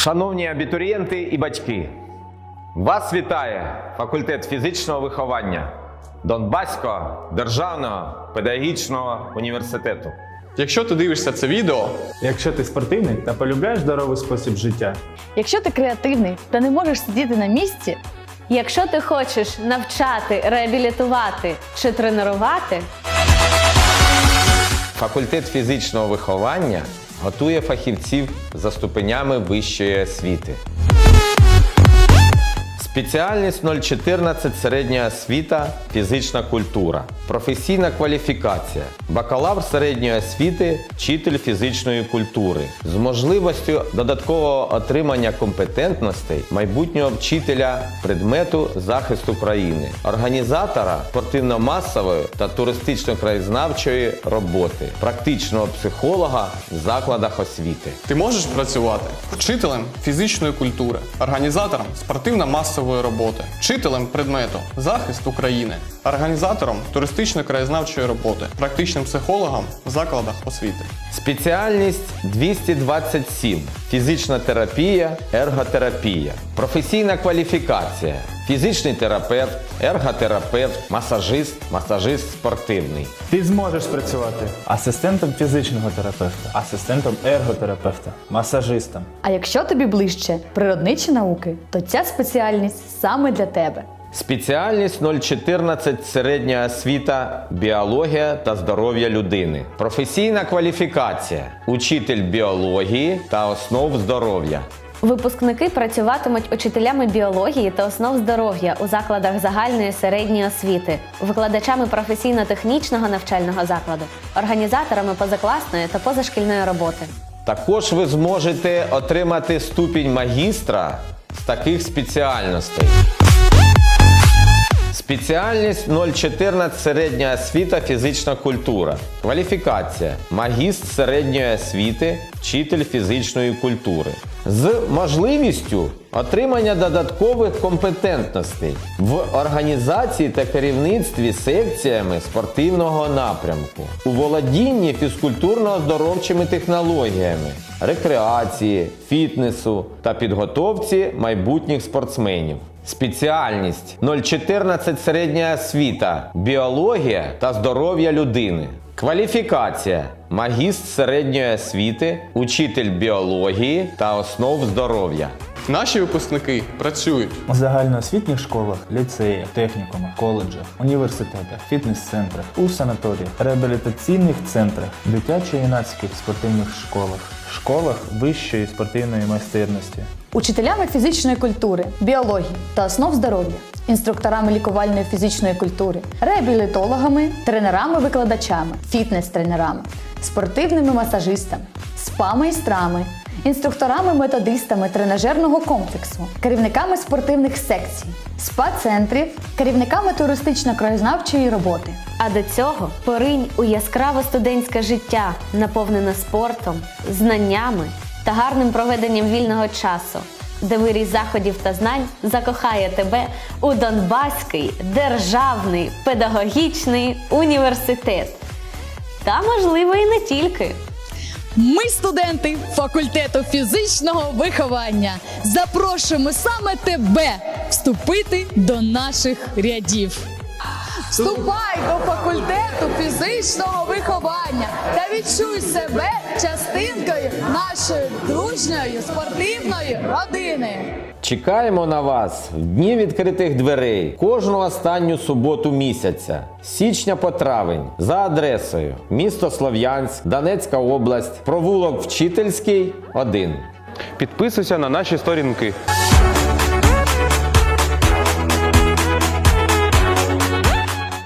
Шановні абітурієнти і батьки, вас вітає факультет фізичного виховання Донбаського державного педагогічного університету. Якщо ти дивишся це відео, Якщо ти спортивний та полюбляєш здоровий спосіб життя, Якщо ти креативний та не можеш сидіти на місці, Якщо ти хочеш навчати, реабілітувати чи тренувати, Факультет фізичного виховання готує фахівців за ступенями вищої освіти. Спеціальність 014 середня освіта, фізична культура, професійна кваліфікація, бакалавр середньої освіти, вчитель фізичної культури. З можливістю додаткового отримання компетентностей майбутнього вчителя предмету захисту країни, організатора спортивно-масової та туристично-краєзнавчої роботи, практичного психолога в закладах освіти. ти можеш працювати вчителем фізичної культури, організатором спортивно-масової роботи, вчителем предмету захист України, організатором туристично-краєзнавчої роботи, практичним психологом в закладах освіти. Спеціальність 227. Фізична терапія, ерготерапія. Професійна кваліфікація. Фізичний терапевт, ерготерапевт, масажист, масажист спортивний. ти зможеш працювати асистентом фізичного терапевта, асистентом ерготерапевта, масажистом. а якщо тобі ближче природничі науки, то ця спеціальність саме для тебе. Спеціальність 014 середня освіта, біологія та здоров'я людини. Професійна кваліфікація. Учитель біології та основ здоров'я. Випускники працюватимуть учителями біології та основ здоров'я у закладах загальної середньої освіти, викладачами професійно-технічного навчального закладу, організаторами позакласної та позашкільної роботи. Також ви зможете отримати ступінь магістра з таких спеціальностей. Спеціальність 014 середня освіта, фізична культура. Кваліфікація. Магістр середньої освіти, вчитель фізичної культури. З можливістю отримання додаткових компетентностей в організації та керівництві секціями спортивного напрямку, у володінні фізкультурно-оздоровчими технологіями, рекреації, фітнесу та підготовці майбутніх спортсменів. Спеціальність 014 середня освіта, біологія та здоров'я людини. Кваліфікація магіст середньої освіти, учитель біології та основ здоров'я. Наші випускники працюють У загальноосвітніх школах, ліцеях, технікумах, коледжах, університетах, фітнес-центрах, у санаторіях, реабілітаційних центрах, дитячо-юнацьких спортивних школах, школах вищої спортивної майстерності. Учителями фізичної культури, біології та основ здоров'я, інструкторами лікувальної фізичної культури, реабілітологами, тренерами-викладачами, фітнес-тренерами, спортивними масажистами, спа-майстрами, інструкторами-методистами тренажерного комплексу, керівниками спортивних секцій, спа-центрів, керівниками туристично-краєзнавчої роботи. А до цього поринь у яскраве студентське життя, наповнене спортом, знаннями та гарним проведенням вільного часу, де виріс заходів та знань закохає тебе у Донбаський державний педагогічний університет. Та, можливо, і не тільки. Ми студенти факультету фізичного виховання. Запрошуємо саме тебе вступити до наших рядів. Вступай до факультету фізичного виховання та відчуй себе частинкою нашої дружньої спортивної родини. Чекаємо на вас в дні відкритих дверей кожну останню суботу місяця, з січня по травень, за адресою місто Слов'янськ, Донецька область, провулок Вчительський, 1. Підписуйся на наші сторінки.